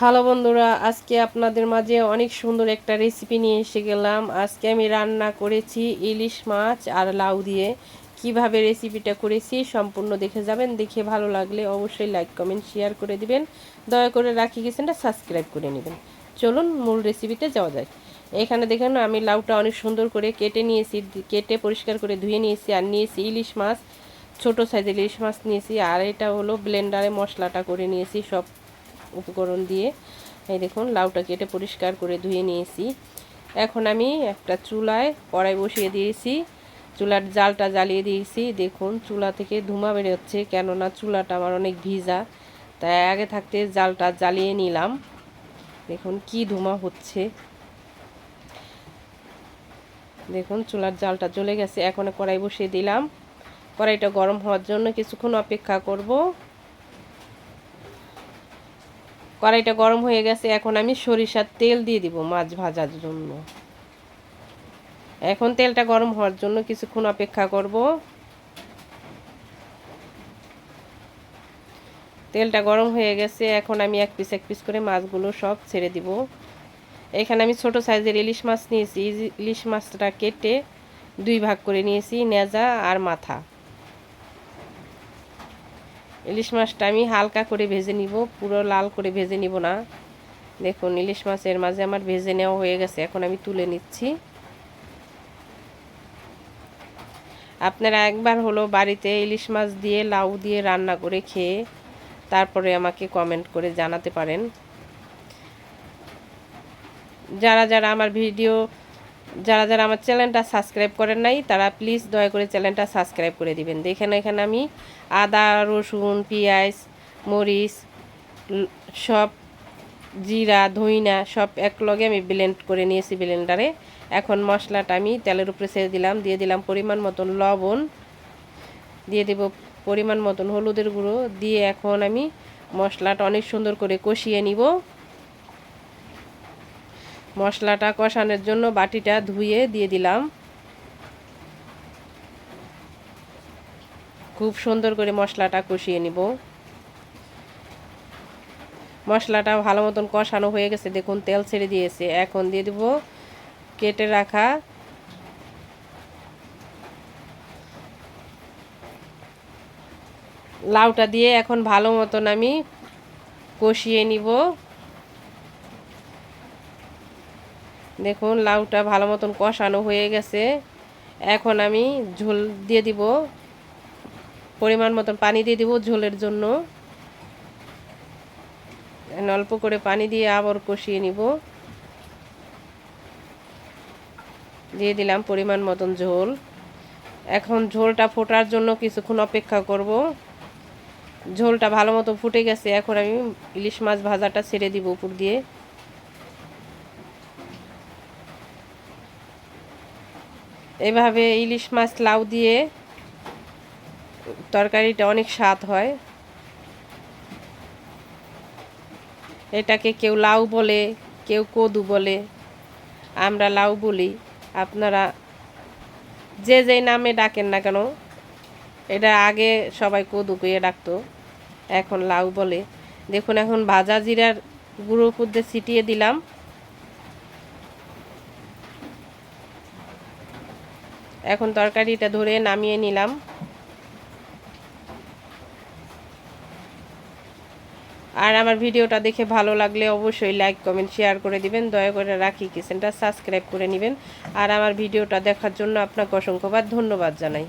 Hello বন্ধুরা, আজকে আপনাদের মাঝে অনেক সুন্দর একটা রেসিপি নিয়ে এসে গেলাম। আজকে আমি রান্না করেছি ইলিশ মাছ আর লাউ দিয়ে। কীভাবে রেসিপিটা করেছি সম্পূর্ণ দেখে যাবেন, দেখে ভালো লাগলে অবশ্যই লাইক কমেন্ট শেয়ার করে দিবেন। দয়া করে রাখি কিচেনটা সাবস্ক্রাইব করে নেবেন। চলুন মূল রেসিপিতে যাওয়া যায় এখানে দেখেন আমি লাউটা অনেক সুন্দর করে কেটে নিয়েছি, কেটে পরিষ্কার করে ধুয়ে নিয়েছি আর নিয়েছি ইলিশ মাছ। ছোট সাইজের ইলিশ মাছ নিয়েছি আর এটা হলো ব্লেন্ডারে মশলাটা করে নিয়েছি সব। উপকরণ দিয়ে, এই দেখুন লাউটা কেটে পরিষ্কার করে ধুয়ে নিয়েছি। এখন আমি একটা চুলায় কড়াই বসিয়ে দিয়েছি। চুলার জালটা জ্বালিয়ে দিয়েছি। দেখুন, চুলা থেকে ধুমা বেরোচ্ছে, কেননা চুলাটা আমার অনেক ভিজা। তাই আগে থাকতে জালটা জ্বালিয়ে নিলাম। দেখুন, কি ধুমা হচ্ছে। দেখুন, চুলার জালটা জ্বলে গেছে। এখন কড়াই বসিয়ে দিলাম। কড়াইটা গরম হওয়ার জন্য কিছুক্ষণ অপেক্ষা করব। কড়াইটা গরম হয়ে গেছে, এখন আমি সরিষার তেল দিয়ে দিব মাছ ভাজার জন্য। এখন তেলটা গরম হওয়ার জন্য কিছুক্ষণ অপেক্ষা করব। তেলটা গরম হয়ে গেছে, এখন আমি এক পিস এক পিস করে মাছগুলো সব ছেড়ে দিব। এখানে আমি ছোট সাইজের ইলিশ মাছ নিয়েছি, ইলিশ মাছটা কেটে দুই ভাগ করে নিয়েছি, নেজা আর মাথা। ইলিশ মাছটা আমি হালকা করে ভেজে নিব, পুরো লাল করে ভেজে নিব না। দেখুন, ইলিশ মাছের মাঝে আমার ভেজে নেওয়া হয়ে গেছে, এখন আমি তুলে নিচ্ছি। আপনারা একবার হলো বাড়িতে ইলিশ মাছ দিয়ে, লাউ দিয়ে রান্না করে খেয়ে তারপরে আমাকে কমেন্ট করে জানাতে পারেন। যারা যারা আমার ভিডিও যারা যারা আমার চ্যানেলটা সাবস্ক্রাইব করেন নাই, তারা প্লিজ দয়া করে চ্যানেলটা সাবস্ক্রাইব করে দিবেন। দেখেন, এখানে আমি আদা, রসুন, পেঁয়াজ, মরিচ সব জিরা, ধইনা, সব এক লগে আমি ব্লেন্ড করে নিয়েছি ব্লেন্ডারে এখন মশলাটা আমি তেলের উপরে ছেড়ে দিলাম, দিয়ে দিলাম পরিমাণ মতন লবণ, দিয়ে দেব পরিমাণ মতন হলুদের গুঁড়ো, দিয়ে এখন আমি মশলাটা অনেক সুন্দর করে কষিয়ে নিব। মশলাটা কষানোর জন্য বাটিটা ধুয়ে দিয়ে দিলাম। খুব সুন্দর করে মশলাটা কষিয়ে নিব। মশলাটা ভালো মতন কষানো হয়ে গেছে, দেখুন তেল ছেড়ে দিয়েছে। এখন দিয়ে দেব কেটে রাখা লাউটা দিয়ে এখন ভালো মতন আমি কষিয়ে নিব। দেখুন, লাউটা ভালো মতন কষানো হয়ে গেছে। এখন আমি ঝোল দিয়ে দিব। পরিমাণ মতন পানি দিয়ে দিব ঝোলের জন্য। অল্প করে পানি দিয়ে আবার কষিয়ে নিব। দিয়ে দিলাম পরিমাণ মতন ঝোল। এখন ঝোলটা ফোটার জন্য কিছুক্ষণ অপেক্ষা করব। ঝোলটা ভালো মতো ফুটে গেছে। এখন আমি ইলিশ মাছ ভাজাটা ছেড়ে দিব উপর দিয়ে। এভাবে ইলিশ মাছ লাউ দিয়ে তরকারিটা অনেক স্বাদ হয়। এটাকে কেউ লাউ বলে, কেউ কদু বলে, আমরা লাউ বলি। আপনারা যে যেই নামে ডাকেন না কেন, এটা আগে সবাই কদু কুয়ে ডাকতো, এখন লাউ বলে। দেখুন, এখন ভাজা জিরার গুঁড়ো উপর ছিটিয়ে দিলাম। এখন তরকারিটা ধরে নামিয়ে নিলাম। আর আমার ভিডিওটা দেখে ভালো লাগলে অবশ্যই লাইক, কমেন্ট, শেয়ার করে দিবেন। দয়া করে রাখি কিচেনটা সাবস্ক্রাইব করে নেবেন। আর আমার ভিডিওটা দেখার জন্য আপনাকে অসংখ্যবার ধন্যবাদ জানাই।